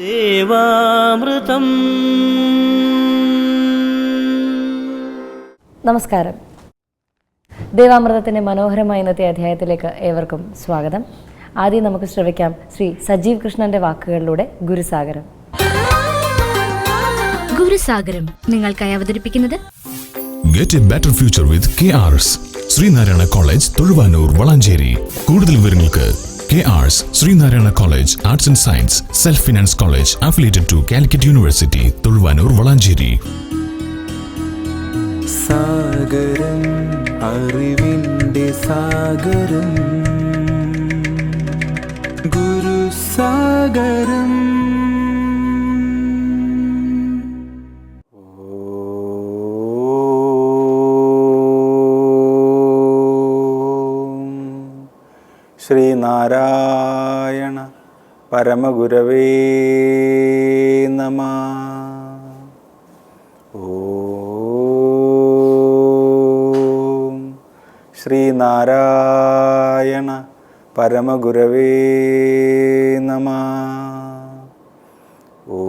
ദേവാമൃതം. നമസ്കാരം. ദേവാമൃതത്തിന്റെ മനോഹരമായ ഇന്നത്തെ അധ്യായത്തിലേക്ക് ഏവർക്കും സ്വാഗതം. ആദ്യം നമുക്ക് ശ്രവിക്കാം ശ്രീ സജീവ് കൃഷ്ണന്റെ വാക്കുകളിലൂടെ ഗുരുസാഗരം. ഗുരുസാഗരം നിങ്ങൾക്കായി അവതരിപ്പിക്കുന്നത്? Get Get a better future with KRs. Sreenarayana college Thozhuvanoor Valanchery കൂടുതൽ വിവരങ്ങൾക്ക് K R S Sreenarayana college arts and science self finance college affiliated to Calicut university Thozhuvanoor Valanchery സാഗരം അറിവിന്റെ സാഗരം. ഗുരുസാഗരം. ശ്രീനാരായണ പരമഗുരവേ നമ. ഓം ശ്രീനാരായണ പരമഗുരവേ നമ. ഓം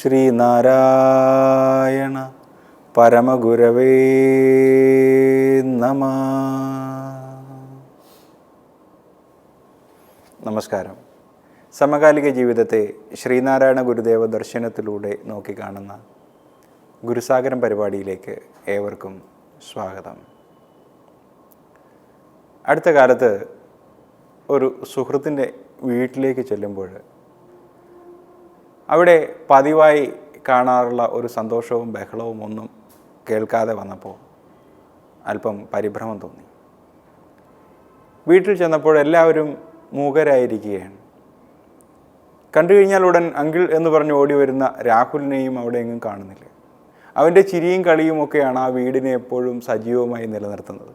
ശ്രീനാരായണ പരമഗുരവേ നമ. നമസ്കാരം. സമകാലിക ജീവിതത്തെ ശ്രീനാരായണ ഗുരുദേവ ദർശനത്തിലൂടെ നോക്കിക്കാണുന്ന ഗുരുസാഗരം പരിപാടിയിലേക്ക് ഏവർക്കും സ്വാഗതം. അടുത്ത കാലത്ത് ഒരു സുഹൃത്തിന്റെ വീട്ടിലേക്ക് ചെല്ലുമ്പോൾ അവിടെ പതിവായി കാണാറുള്ള ഒരു സന്തോഷവും ബഹളവും ഒന്നും കേൾക്കാതെ വന്നപ്പോൾ അല്പം പരിഭ്രമം തോന്നി. വീട്ടിൽ ചെന്നപ്പോൾ എല്ലാവരും മൂകരായിരിക്കുകയാണ്. കണ്ടു കഴിഞ്ഞാൽ ഉടൻ അങ്കിൾ എന്ന് പറഞ്ഞ് ഓടി വരുന്ന രാഹുലിനെയും അവിടെ എങ്ങും കാണുന്നില്ല. അവന്റെ ചിരിയും കളിയും ഒക്കെയാണ് ആ വീടിനെ എപ്പോഴും സജീവമായി നിലനിർത്തുന്നത്.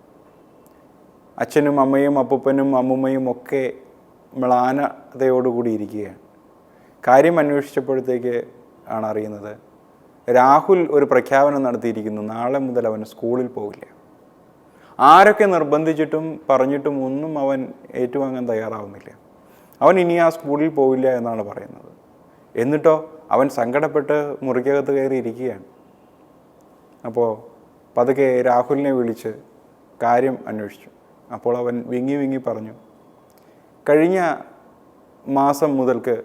അച്ഛനും അമ്മയും അപ്പൂപ്പനും അമ്മുമ്മയും ഒക്കെ മ്ലാനതയോടുകൂടി ഇരിക്കുകയാണ്. കാര്യം അന്വേഷിച്ചപ്പോഴത്തേക്ക് ആണ് അറിയുന്നത് രാഹുൽ ഒരു പ്രഖ്യാപനം നടത്തിയിരിക്കുന്നു. നാളെ മുതൽ അവൻ സ്കൂളിൽ പോകില്ല. ആരൊക്കെ നിർബന്ധിച്ചിട്ടും പറഞ്ഞിട്ടും ഒന്നും അവൻ ഏറ്റുവാങ്ങാൻ തയ്യാറാവുന്നില്ല. അവൻ ഇനി ആ സ്കൂളിൽ പോവില്ല എന്നാണ് പറയുന്നത്. എന്നിട്ടോ അവൻ സങ്കടപ്പെട്ട് മുറിക്കകത്ത് കയറി ഇരിക്കുകയാണ്. അപ്പോൾ പതുക്കെ രാഹുലിനെ വിളിച്ച് കാര്യം അന്വേഷിച്ചു. അപ്പോൾ അവൻ വിങ്ങി വിങ്ങി പറഞ്ഞു കഴിഞ്ഞ മാസം മുതൽക്ക്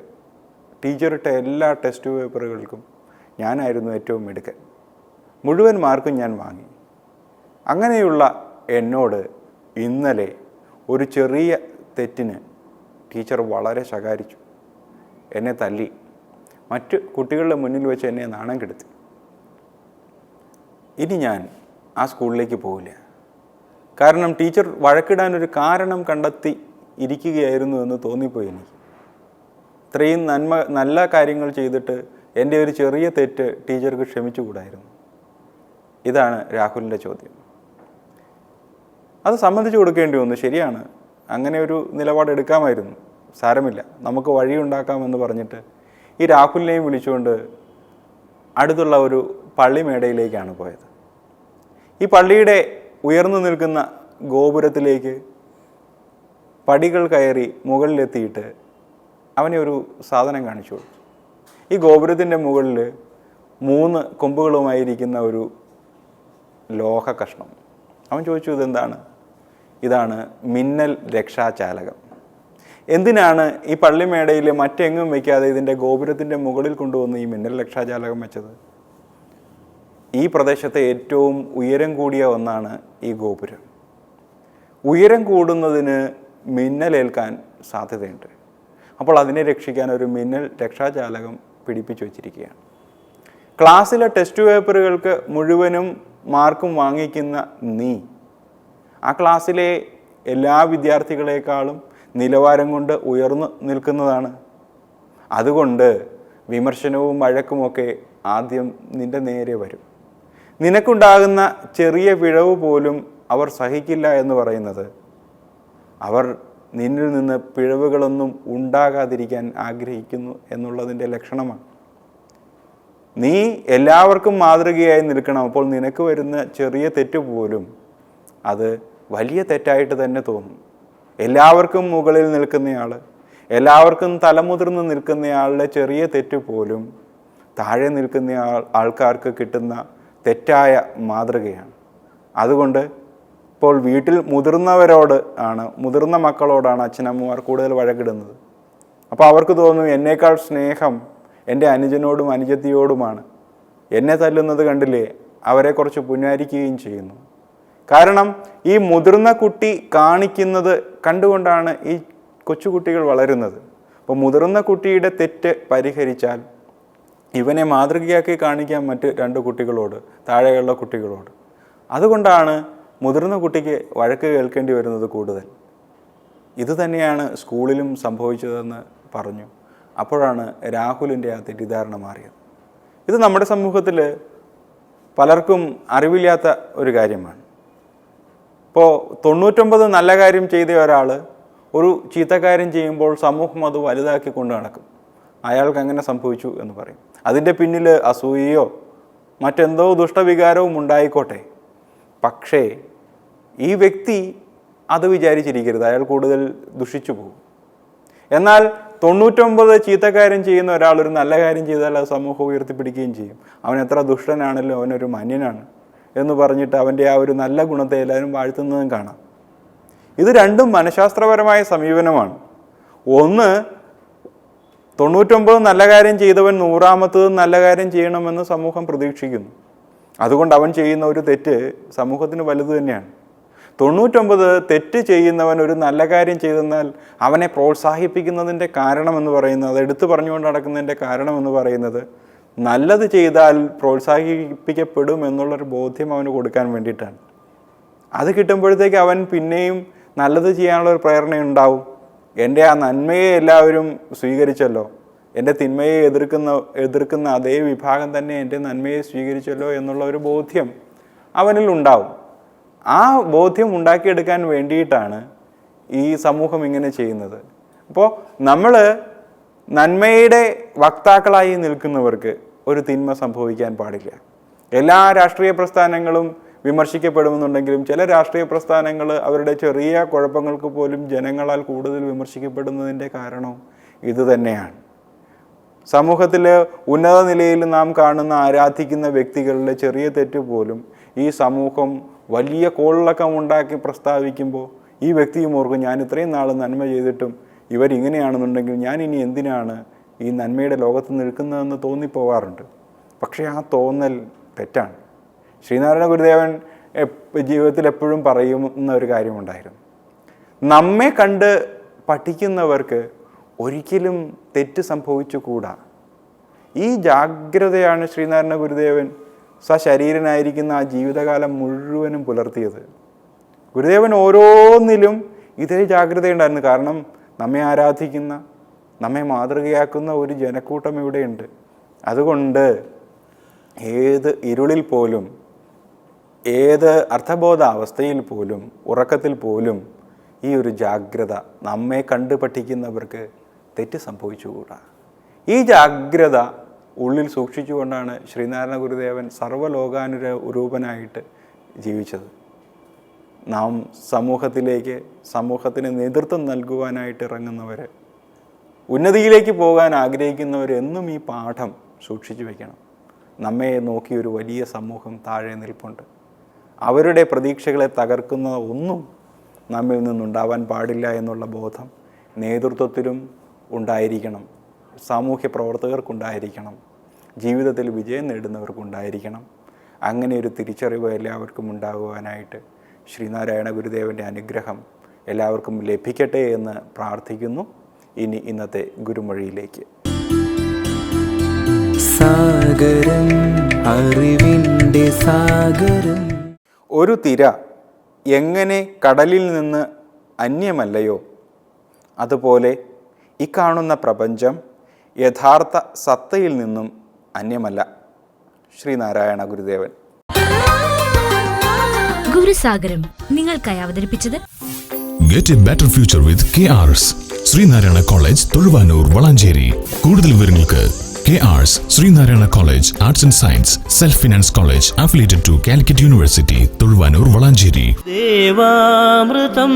ടീച്ചറിട്ട എല്ലാ ടെസ്റ്റ് പേപ്പറുകൾക്കും ഞാനായിരുന്നു ഏറ്റവും മിടുക്കൻ. മുഴുവൻ മാർക്കും ഞാൻ വാങ്ങി. അങ്ങനെയുള്ള എന്നോട് ഇന്നലെ ഒരു ചെറിയ തെറ്റിന് ടീച്ചർ വളരെ ശകാരിച്ചു. എന്നെ തല്ലി. മറ്റ് കുട്ടികളുടെ മുന്നിൽ വെച്ച് എന്നെ നാണം കെടുത്തി. ഇനി ഞാൻ ആ സ്കൂളിലേക്ക് പോവില്ല. കാരണം ടീച്ചർ വഴക്കിടാനൊരു കാരണം കണ്ടെത്തി ഇരിക്കുകയായിരുന്നു എന്ന് തോന്നിപ്പോയി എനിക്ക്. ഇത്രയും നന്മ നല്ല കാര്യങ്ങൾ ചെയ്തിട്ട് എന്റെ ഒരു ചെറിയ തെറ്റ് ടീച്ചർക്ക് ക്ഷമിച്ചുകൂടായിരുന്നു. ഇതാണ് രാഹുലിന്റെ ചോദ്യം. അത് സമ്മതിച്ചു കൊടുക്കേണ്ടി വന്നു. ശരിയാണ്. അങ്ങനെ ഒരു നിലപാടെടുക്കാമായിരുന്നു സാരമില്ല. നമുക്ക് വഴിയുണ്ടാക്കാമെന്ന് പറഞ്ഞിട്ട് ഈ രാഹുലിനെയും വിളിച്ചുകൊണ്ട് അടുത്തുള്ള ഒരു പള്ളിമേടയിലേക്കാണ് പോയത്. ഈ പള്ളിയുടെ ഉയർന്നു നിൽക്കുന്ന ഗോപുരത്തിലേക്ക് പടികൾ കയറി മുകളിലെത്തിയിട്ട് അവനെ ഒരു സാധനം കാണിച്ചു കൊടുത്തു. ഈ ഗോപുരത്തിന്റെ മുകളിൽ മൂന്ന് കൊമ്പുകളുമായിരിക്കുന്ന ഒരു ലോഹ കഷ്ണം അവൻ ചോദിച്ചു ഇതെന്താണ്? ഇതാണ് മിന്നൽ രക്ഷാചാലകം. എന്തിനാണ് ഈ പള്ളിമേടയിൽ മറ്റെങ്ങും വയ്ക്കാതെ ഇതിന്റെ ഗോപുരത്തിന്റെ മുകളിൽ കൊണ്ടുവന്ന് ഈ മിന്നൽ രക്ഷാചാലകം വെച്ചത്? ഈ പ്രദേശത്തെ ഏറ്റവും ഉയരം കൂടിയ ഒന്നാണ് ഈ ഗോപുരം. ഉയരം കൂടുന്നതിന് മിന്നലേൽക്കാൻ സാധ്യതയുണ്ട്. അപ്പോൾ അതിനെ രക്ഷിക്കാൻ ഒരു മിന്നൽ രക്ഷാചാലകം പിടിപ്പിച്ചു വച്ചിരിക്കുകയാണ്. ക്ലാസ്സിലെ ടെസ്റ്റ് പേപ്പറുകൾക്ക് മുഴുവനും മാർക്കും വാങ്ങിക്കുന്ന നീ ആ ക്ലാസ്സിലെ എല്ലാ വിദ്യാർത്ഥികളെക്കാളും നിലവാരം കൊണ്ട് ഉയർന്നു നിൽക്കുന്നതാണ്. അതുകൊണ്ട് വിമർശനവും വഴക്കുമൊക്കെ ആദ്യം നിന്റെ നേരെ വരും. നിനക്കുണ്ടാകുന്ന ചെറിയ പിഴവ് പോലും അവർ സഹിക്കില്ല എന്ന് പറയുന്നത്. അവർ നിന്നിൽ നിന്ന് പിഴവുകളൊന്നും ഉണ്ടാകാതിരിക്കാൻ ആഗ്രഹിക്കുന്നു എന്നുള്ളതിന്റെ ലക്ഷണമാണ്. നീ എല്ലാവർക്കും മാതൃകയായി നിൽക്കണം അപ്പോൾ നിനക്ക് വരുന്ന ചെറിയ തെറ്റ് പോലും അത് വലിയ തെറ്റായിട്ട് തന്നെ തോന്നും. എല്ലാവർക്കും മുകളിൽ നിൽക്കുന്നയാൾ എല്ലാവർക്കും തലമുതിർന്ന് നിൽക്കുന്നയാളുടെ ചെറിയ തെറ്റ് പോലും താഴെ നിൽക്കുന്ന ആൾ ആൾക്കാർക്ക് കിട്ടുന്ന തെറ്റായ മാതൃകയാണ്. അതുകൊണ്ട് ഇപ്പോൾ വീട്ടിൽ മുതിർന്നവരോട് ആണ് മുതിർന്ന മക്കളോടാണ് അച്ഛനമ്മമാർ കൂടുതൽ വഴക്കിടുന്നത്. അപ്പോൾ അവർക്ക് തോന്നും എന്നേക്കാൾ സ്നേഹം എന്റെ അനുജനോടും അനുജത്തിയോടുമാണ്. എന്നെ തല്ലുന്നത് കണ്ടില്ലേ അവരെ കുറച്ച് പുന്നാരിക്കുകയും ചെയ്യുന്നു. കാരണം ഈ മുതിർന്ന കുട്ടി കാണിക്കുന്നത് കണ്ടുകൊണ്ടാണ് ഈ കൊച്ചുകുട്ടികൾ വളരുന്നത്. അപ്പോൾ മുതിർന്ന കുട്ടിയുടെ തെറ്റ് പരിഹരിച്ചാൽ ഇവനെ മാതൃകയാക്കി കാണിക്കാൻ മറ്റ് രണ്ട് കുട്ടികളോട് താഴെയുള്ള കുട്ടികളോട്. അതുകൊണ്ടാണ് മുതിർന്ന കുട്ടിക്ക് വഴക്ക് കേൾക്കേണ്ടി വരുന്നത് കൂടുതൽ. ഇത് തന്നെയാണ് സ്കൂളിലും സംഭവിച്ചതെന്ന് പറഞ്ഞു. അപ്പോഴാണ് രാഹുലിന്റെ ആ തെറ്റിദ്ധാരണ മാറിയത്. ഇത് നമ്മുടെ സമൂഹത്തിൽ പലർക്കും അറിവില്ലാത്ത ഒരു കാര്യമാണ്. ഇപ്പോൾ തൊണ്ണൂറ്റൊമ്പത് നല്ല കാര്യം ചെയ്ത ഒരാൾ ഒരു ചീത്ത കാര്യം ചെയ്യുമ്പോൾ സമൂഹം അത് വലുതാക്കി കൊണ്ട് നടക്കും. അയാൾക്ക് അങ്ങനെ സംഭവിച്ചു എന്ന് പറയും. അതിന്റെ പിന്നിൽ അസൂയയോ മറ്റെന്തോ ദുഷ്ടവികാരവും ഉണ്ടായിക്കോട്ടെ. പക്ഷേ ഈ വ്യക്തി അത് വിചാരിച്ചിരിക്കരുത്. അയാൾ കൂടുതൽ ദുഷിച്ചു പോകും. എന്നാൽ തൊണ്ണൂറ്റൊമ്പത് ചീത്തക്കാര്യം ചെയ്യുന്ന ഒരാൾ ഒരു നല്ല കാര്യം ചെയ്താൽ അത് സമൂഹം ഉയർത്തിപ്പിടിക്കുകയും ചെയ്യും. അവൻ എത്ര ദുഷ്ടനാണല്ലോ അവനൊരു മന്യനാണ് എന്ന് പറഞ്ഞിട്ട് അവന്റെ ആ ഒരു നല്ല ഗുണത്തെ എല്ലാവരും വാഴ്ത്തുന്നതും കാണാം. ഇത് രണ്ടും മനഃശാസ്ത്രപരമായ സമീപനമാണ്. ഒന്ന് തൊണ്ണൂറ്റൊമ്പത് നല്ല കാര്യം ചെയ്തവൻ നൂറാമത്തത് നല്ല കാര്യം ചെയ്യണമെന്ന് സമൂഹം പ്രതീക്ഷിക്കുന്നു. അതുകൊണ്ട് അവൻ ചെയ്യുന്ന ഒരു തെറ്റ് സമൂഹത്തിന് വലുത് തന്നെയാണ്. തൊണ്ണൂറ്റൊമ്പത് തെറ്റ് ചെയ്യുന്നവൻ ഒരു നല്ല കാര്യം ചെയ്തെന്നാൽ അവനെ പ്രോത്സാഹിപ്പിക്കുന്നതിന്റെ കാരണമെന്ന് പറയുന്നത് എടുത്തു പറഞ്ഞുകൊണ്ട് നടക്കുന്നതിന്റെ കാരണമെന്ന് പറയുന്നത് നല്ലത് ചെയ്താൽ പ്രോത്സാഹിപ്പിക്കപ്പെടും എന്നുള്ളൊരു ബോധ്യം അവന് കൊടുക്കാൻ വേണ്ടിയിട്ടാണ്. അത് കിട്ടുമ്പോഴത്തേക്ക് അവൻ പിന്നെയും നല്ലത് ചെയ്യാനുള്ള ഒരു പ്രേരണ ഉണ്ടാവും. എന്റെ ആ നന്മയെ എല്ലാവരും സ്വീകരിച്ചല്ലോ. എന്റെ തിന്മയെ എതിർക്കുന്ന എതിർക്കുന്ന അതേ വിഭാഗം തന്നെ എന്റെ നന്മയെ സ്വീകരിച്ചല്ലോ എന്നുള്ള ഒരു ബോധ്യം അവനിൽ ഉണ്ടാവും. ആ ബോധ്യം ഉണ്ടാക്കിയെടുക്കാൻ വേണ്ടിയിട്ടാണ് ഈ സമൂഹം ഇങ്ങനെ ചെയ്യുന്നത്. അപ്പോൾ നമ്മൾ നന്മയുടെ വക്താക്കളായി നിൽക്കുന്നവർക്ക് ഒരു തിന്മ സംഭവിക്കാൻ പാടില്ല. എല്ലാ രാഷ്ട്രീയ പ്രസ്ഥാനങ്ങളും വിമർശിക്കപ്പെടുമെന്നുണ്ടെങ്കിലും ചില രാഷ്ട്രീയ പ്രസ്ഥാനങ്ങൾ അവരുടെ ചെറിയ കുഴപ്പങ്ങൾക്ക് പോലും ജനങ്ങളാൽ കൂടുതൽ വിമർശിക്കപ്പെടുന്നതിന്റെ കാരണവും ഇതുതന്നെയാണ് സമൂഹത്തിൽ ഉന്നത നിലയിൽ നാം കാണുന്ന ആരാധിക്കുന്ന വ്യക്തികളുടെ ചെറിയ തെറ്റ് പോലും ഈ സമൂഹം വലിയ കോളിളക്കം ഉണ്ടാക്കി പ്രസ്താവിക്കുമ്പോൾ ഈ വ്യക്തിയും ഓർക്കും ഞാൻ ഇത്രയും നാൾ നന്മ ചെയ്തിട്ടും ഇവരിങ്ങനെയാണെന്നുണ്ടെങ്കിൽ ഞാൻ ഇനി എന്തിനാണ് ഈ നന്മയുടെ ലോകത്ത് നിൽക്കുന്നതെന്ന് തോന്നിപ്പോവാറുണ്ട്. പക്ഷേ ആ തോന്നൽ തെറ്റാണ്. ശ്രീനാരായണ ഗുരുദേവൻ ജീവിതത്തിൽ എപ്പോഴും പറയുന്ന ഒരു കാര്യമുണ്ടായിരുന്നു. നമ്മെ കണ്ട് പഠിക്കുന്നവർക്ക് ഒരിക്കലും തെറ്റ് സംഭവിച്ചുകൂടാ. ഈ ജാഗ്രതയാണ് ശ്രീനാരായണ ഗുരുദേവൻ സശരീരനായിരിക്കുന്ന ആ ജീവിതകാലം മുഴുവനും പുലർത്തിയത്. ഗുരുദേവൻ ഓരോന്നിലും ഇതേ ജാഗ്രതയുണ്ടായിരുന്നു കാരണം നമ്മെ ആരാധിക്കുന്ന നമ്മെ മാതൃകയാക്കുന്ന ഒരു ജനക്കൂട്ടം ഇവിടെയുണ്ട്. അതുകൊണ്ട് ഏത് ഇരുളിൽ പോലും ഏത് അർത്ഥബോധ അവസ്ഥയിൽ പോലും ഉറക്കത്തിൽ പോലും ഈ ഒരു ജാഗ്രത നമ്മെ കണ്ടു പഠിക്കുന്നവർക്ക് തെറ്റ് സംഭവിച്ചുകൂടാ. ഈ ജാഗ്രത ഉള്ളിൽ സൂക്ഷിച്ചുകൊണ്ടാണ് ശ്രീനാരായണ ഗുരുദേവൻ സർവലോകാനുരൂപനായിട്ട് ജീവിച്ചത്. നാം സമൂഹത്തിലേക്ക് സമൂഹത്തിന് നേതൃത്വം നൽകുവാനായിട്ട് ഇറങ്ങുന്നവർ ഉന്നതിയിലേക്ക് പോകാൻ ആഗ്രഹിക്കുന്നവർ എന്നും ഈ പാഠം സൂക്ഷിച്ചു വയ്ക്കണം നമ്മെ നോക്കി ഒരു വലിയ സമൂഹം താഴെ നിൽപ്പുണ്ട്. അവരുടെ പ്രതീക്ഷകളെ തകർക്കുന്ന ഒന്നും നമ്മിൽ നിന്നുണ്ടാവാൻ പാടില്ല എന്നുള്ള ബോധം നേതൃത്വത്തിലും ഉണ്ടായിരിക്കണം. സാമൂഹ്യ പ്രവർത്തകർക്കുണ്ടായിരിക്കണം. ജീവിതത്തിൽ വിജയം നേടുന്നവർക്കുണ്ടായിരിക്കണം. അങ്ങനെ ഒരു തിരിച്ചറിവ് എല്ലാവർക്കും ഉണ്ടാകുവാനായിട്ട് ശ്രീനാരായണ ഗുരുദേവന്റെ അനുഗ്രഹം എല്ലാവർക്കും ലഭിക്കട്ടെ എന്ന് പ്രാർത്ഥിക്കുന്നു. ഇനി ഇന്നത്തെ ഗുരുമൊഴിയിലേക്ക്. സാഗരം അറിവിന്റെ സാഗരം. ഒരു തിര എങ്ങനെ കടലിൽ നിന്ന് അന്യമല്ലയോ? അതുപോലെ ഈ കാണുന്ന പ്രപഞ്ചം യഥാർത്ഥ സത്തയിൽ നിന്നും അന്യമല്ല. ശ്രീനാരായണ ഗുരുദേവൻ. ഗുരുസാഗരം നിങ്ങൾക്കായി അവതരിപ്പിച്ചത് get a better future with K R S Sreenarayana college Thozhuvanoor Valanchery. കൂടുതൽ വിവരങ്ങൾക്ക് K R S Sreenarayana college arts and science self finance college affiliated to Calicut university Thozhuvanoor Valanchery. ദേവാമൃതം.